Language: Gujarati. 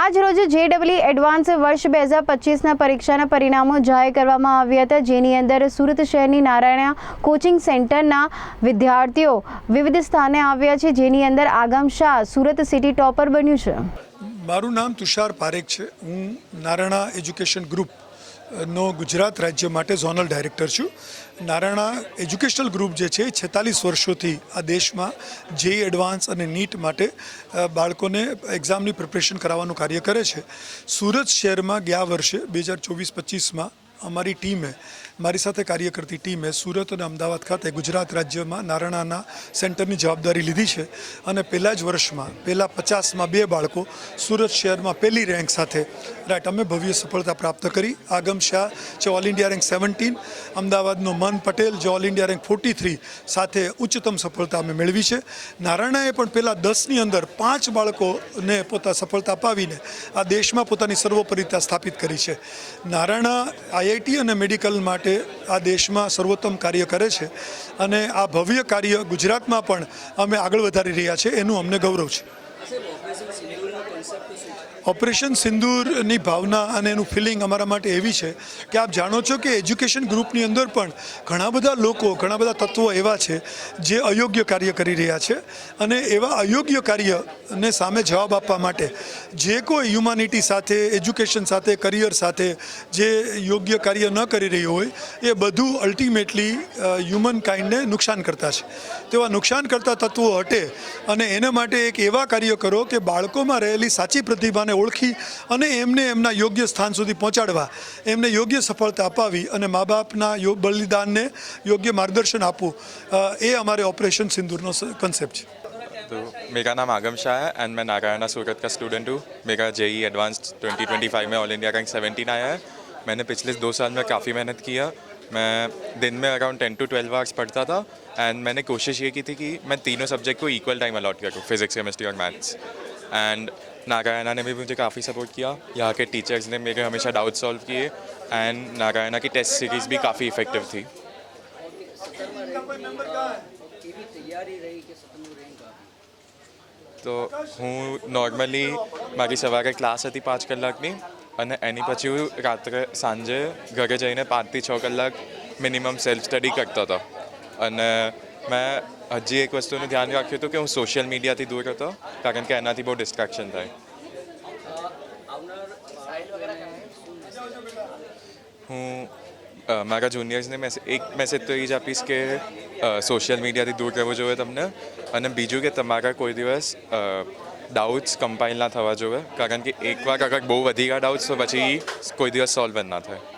આજ રોજ જેડબલી એડવાન્સ વર્ષ બે હજાર પચીસના પરીક્ષાના પરિણામો જાહેર કરવામાં આવ્યા હતા, જેની અંદર સુરત શહેરની નારાયણા કોચિંગ સેન્ટરના વિદ્યાર્થીઓ વિવિધ સ્થાને આવ્યા છે, જેની અંદર આગમ શાહ સુરત સિટી ટોપર બન્યું છે. મારું નામ તુષાર પારેખ છે. હું નારાયણા એજ્યુકેશન ગ્રુપ નો ગુજરાત રાજ્ય માટે ઝોનલ ડાયરેક્ટર છું. નારાયણા એજ્યુકેશનલ ગ્રુપ જે છે છેતાલીસ વર્ષોથી આ દેશમાં જેઈ એડવાન્સ અને નીટ માટે બાળકોને એક્ઝામની પ્રિપરેશન કરાવવાનું કાર્ય કરે છે. સુરત શહેરમાં ગયા વર્ષે, બે હજાર ચોવીસ પચીસમાં અમારી ટીમે મારી સાથે કાર્ય કરતી ટીમે સુરત અને અમદાવાદ ખાતે ગુજરાત રાજ્યમાં નારાયણાના સેન્ટરની જવાબદારી લીધી છે અને પહેલા જ વર્ષમાં, પહેલા પચાસમાં બે બાળકો સુરત શહેરમાં પહેલી રેન્ક સાથે. રાઈટ, અમે ભવ્ય સફળતા પ્રાપ્ત કરી. આગમ શાહ, જે ઓલ ઇન્ડિયા રેન્ક સેવન્ટીન અમદાવાદનો મન પટેલ, જે all India rank forty three સાથે ઉચ્ચતમ સફળતા અમે મેળવી છે. નારાયણાએ પણ પહેલાં દસની અંદર પાંચ બાળકોને પોતા સફળતા અપાવીને આ દેશમાં પોતાની સર્વોપરિતા સ્થાપિત કરી છે. નારાયણા આઈઆઈટી અને મેડિકલ માટે આ દેશમાં સર્વોત્તમ કાર્ય કરે છે અને આ ભવ્ય કાર્ય ગુજરાતમાં પણ અમે આગળ વધારી રહ્યા છે એનું અમને ગૌરવ છે. ઓપરેશન સિંદૂરની ભાવના અને એનું ફિલિંગ અમારા માટે એવી છે કે આપ જાણો છો કે એજ્યુકેશન ગ્રુપની અંદર પણ ઘણા બધા લોકો, ઘણા બધા તત્વો એવા છે જે અયોગ્ય કાર્ય કરી રહ્યા છે અને એવા અયોગ્ય કાર્યને સામે જવાબ આપવા માટે જે કોઈ હ્યુમાનિટી સાથે એજ્યુકેશન સાથે કરિયર સાથે જે યોગ્ય કાર્ય ન કરી રહ્યું હોય, એ બધું અલ્ટિમેટલી હ્યુમન કાઇન્ડને નુકસાન કરતા છે. તેવા નુકસાન કરતા તત્વો હટે અને એના માટે એક એવા કાર્ય કરો કે બાળકોમાં રહેલી સાચી પ્રતિભાને ઓળખી અને એમને એમના યોગ્ય સ્થાન સુધી પહોંચાડવા એમને યોગ્ય સફળતા અપાવી અને મા બાપના યો- બલિદાનને યોગ્ય માર્ગદર્શન આપવું અ, એ અમારે ઓપરેશન સિંદૂરનો કન્સેપ્ટ છે तो मेरा नाम आगम शाह है एंड मैं नारायणा सूरत का स्टूडेंट हूँ मेरा जेई एडवांस 2025 में ऑल इंडिया रैंक 17 आया है मैंने पिछले दो साल में काफ़ी मेहनत किया मैं दिन में around ten to twelve hours पढ़ता था एंड मैंने कोशिश ये की थी कि मैं तीनों सब्जेक्ट को इक्वल टाइम अलॉट करूँ फिजिक्स केमिस्ट्री और मैथ्स एंड नारायणा ने भी मुझे काफ़ी सपोर्ट किया यहाँ के टीचर्स ने मेरे हमेशा डाउट सॉल्व किए एंड नारायणा की टेस्ट सीरीज़ भी काफ़ी इफेक्टिव थी તો હું નોર્મલી મારી સવારે ક્લાસ હતી પાંચ કલાકની અને એની પછી હું રાત્રે સાંજે ઘરે જઈને પાંચથી છ કલાક મિનિમમ સેલ્ફ સ્ટડી કરતો હતો અને મેં હજી એક વસ્તુનું ધ્યાન રાખ્યું હતું કે હું સોશિયલ મીડિયાથી દૂર હતો, કારણ કે એનાથી બહુ ડિસ્ટ્રેક્શન થાય. હું મારા જુનિયર્સને મેસેજ એક મેસેજ તો એ જ આપીશ કે સોશિયલ મીડિયાથી દૂર રહેવું જોઈએ તમને. અને બીજું કે તમારા કોઈ દિવસ ડાઉટ્સ કમ્પાઇલ ના થવા જોઈએ, કારણ કે એકવાર અગર બહુ વધી ગયા ડાઉટ્સ તો પછી કોઈ દિવસ સોલ્વ જ ના થાય.